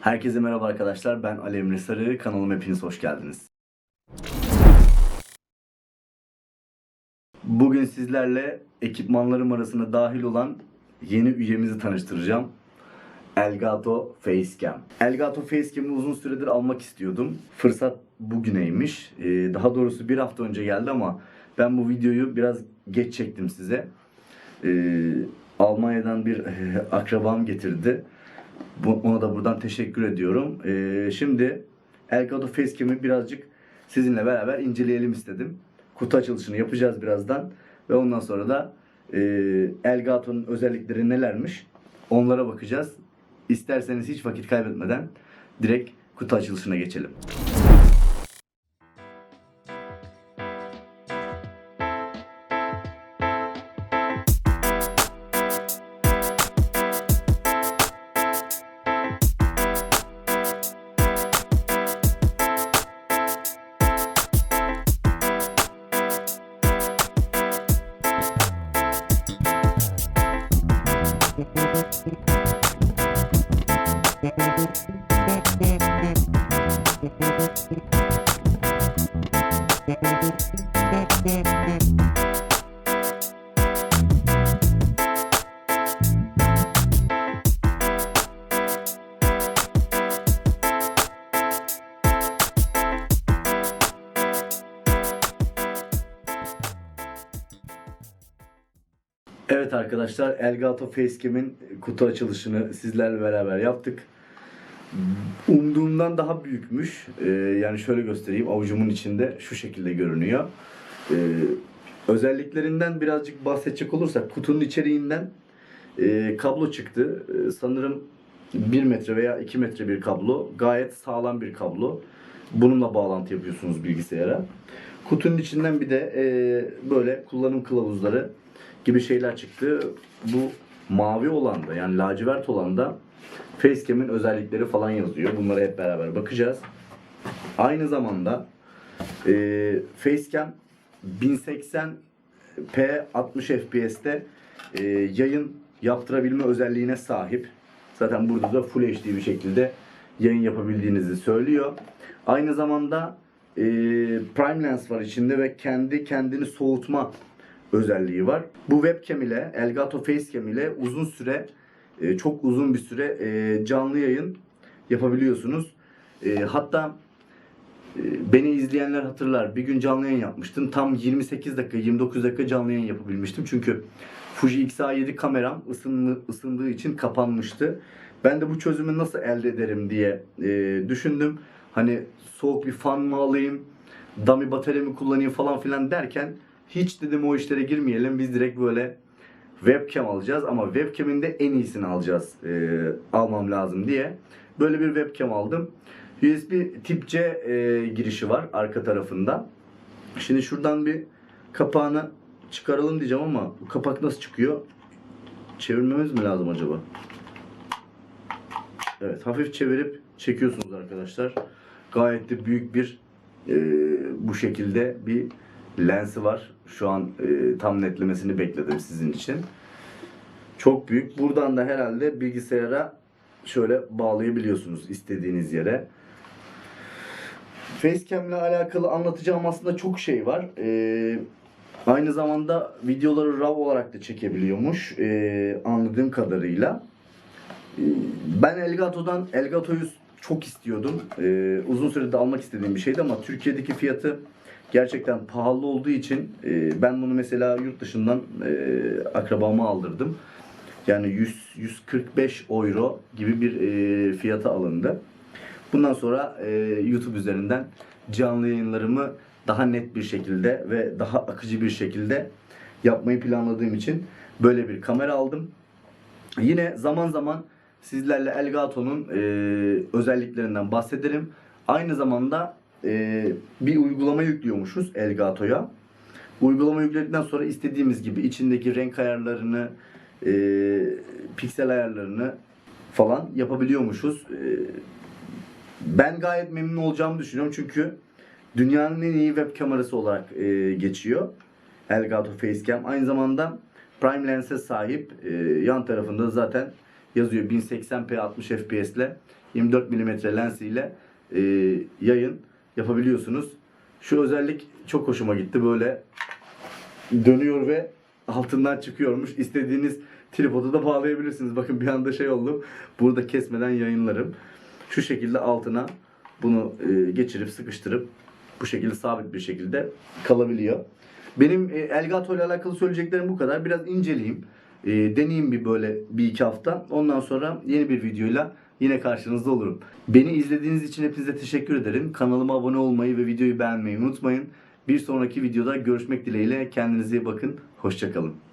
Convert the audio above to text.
Herkese merhaba arkadaşlar. Ben Ali Emre Sarı. Kanalıma hepiniz hoş geldiniz. Bugün sizlerle ekipmanlarım arasına dahil olan yeni üyemizi tanıştıracağım. Elgato Facecam. Elgato Facecam'ı uzun süredir almak istiyordum. Fırsat bugüneymiş. Ee, daha doğrusu bir hafta önce geldi ama ben bu videoyu biraz geç çektim size. Ee, Almanya'dan bir akrabam getirdi. Bu, ona da buradan teşekkür ediyorum. Ee, şimdi Elgato Facecam'i birazcık sizinle beraber inceleyelim istedim. Kutu açılışını yapacağız birazdan. Ve ondan sonra da e, Elgato'nun özellikleri nelermiş onlara bakacağız. İsterseniz hiç vakit kaybetmeden direkt kutu açılışına geçelim. Thank you. Evet arkadaşlar Elgato Facecam'in kutu açılışını sizlerle beraber yaptık. Umduğumdan daha büyükmüş. Ee, yani şöyle göstereyim avucumun içinde şu şekilde görünüyor. Ee, özelliklerinden birazcık bahsedecek olursak kutunun içeriğinden e, kablo çıktı. Ee, sanırım 1 metre veya 2 metre bir kablo. Gayet sağlam bir kablo. Bununla bağlantı yapıyorsunuz bilgisayara. Kutunun içinden bir de e, böyle kullanım kılavuzları gibi şeyler çıktı. Bu mavi olan da yani lacivert olan da Facecam'in özellikleri falan yazıyor. Bunlara hep beraber bakacağız. Aynı zamanda e, Facecam 1080p 60 fps'te e, yayın yaptırabilme özelliğine sahip. Zaten burada da Full HD bir şekilde yayın yapabildiğinizi söylüyor. Aynı zamanda e, Prime Lens var içinde ve kendi kendini soğutma özelliği var. Bu webcam ile Elgato Facecam ile uzun süre e, çok uzun bir süre e, canlı yayın yapabiliyorsunuz. E, Hatta beni izleyenler hatırlar. Bir gün canlı yayın yapmıştım. Tam 28 dakika 29 dakika canlı yayın yapabilmiştim. Çünkü Fuji X-A7 kameram ısındı, ısındığı için kapanmıştı. Ben de bu çözümü nasıl elde ederim diye düşündüm. Hani soğuk bir fan mı alayım, dummy batarya mı kullanayım falan filan derken hiç dedim o işlere girmeyelim. Biz direkt böyle webcam alacağız ama webcam'in de en iyisini alacağız. e, almam lazım diye. Böyle bir webcam aldım. USB tip C e, girişi var arka tarafında. Şimdi şuradan bir kapağını çıkaralım diyeceğim ama bu kapak nasıl çıkıyor? Çevirmemiz mi lazım acaba? Evet hafif çevirip çekiyorsunuz arkadaşlar. Gayet de büyük bir e, bu şekilde bir lensi var. Şu an e, tam netlemesini bekledim sizin için. Çok büyük. Buradan da herhalde bilgisayara şöyle bağlayabiliyorsunuz istediğiniz yere. Facecam ile alakalı anlatacağım aslında çok şey var. Ee, aynı zamanda videoları RAW olarak da çekebiliyormuş ee, anladığım kadarıyla. Ee, Ben Elgato'dan Elgato'yu çok istiyordum. Ee, uzun süredir almak istediğim bir şeydi ama Türkiye'deki fiyatı gerçekten pahalı olduğu için e, ben bunu mesela yurt dışından e, akrabama aldırdım. Yani 100 145 euro gibi bir e, fiyata alındı. Bundan sonra e, YouTube üzerinden canlı yayınlarımı daha net bir şekilde ve daha akıcı bir şekilde yapmayı planladığım için böyle bir kamera aldım. Yine zaman zaman sizlerle Elgato'nun e, özelliklerinden bahsederim. Aynı zamanda e, bir uygulama yüklüyormuşuz Elgato'ya. Uygulama yükledikten sonra istediğimiz gibi içindeki renk ayarlarını, e, piksel ayarlarını falan yapabiliyormuşuz. E, ben gayet memnun olacağımı düşünüyorum çünkü dünyanın en iyi web kamerası olarak e, geçiyor. Elgato Facecam. Aynı zamanda Prime Lens'e sahip. E, yan tarafında zaten yazıyor 1080p 60 fps ile 24 mm lensiyle e, yayın yapabiliyorsunuz. Şu özellik çok hoşuma gitti. Böyle dönüyor ve altından çıkıyormuş. İstediğiniz tripodu da bağlayabilirsiniz. Bakın bir anda şey oldu. Burada kesmeden yayınlarım. Şu şekilde altına bunu e, geçirip sıkıştırıp bu şekilde sabit bir şekilde kalabiliyor. Benim e, Elgato ile alakalı söyleyeceklerim bu kadar. Biraz inceleyeyim. E, deneyeyim bir böyle bir iki hafta. Ondan sonra yeni bir videoyla yine karşınızda olurum. Beni izlediğiniz için hepinize teşekkür ederim. Kanalıma abone olmayı ve videoyu beğenmeyi unutmayın. Bir sonraki videoda görüşmek dileğiyle. Kendinize iyi bakın. Hoşçakalın.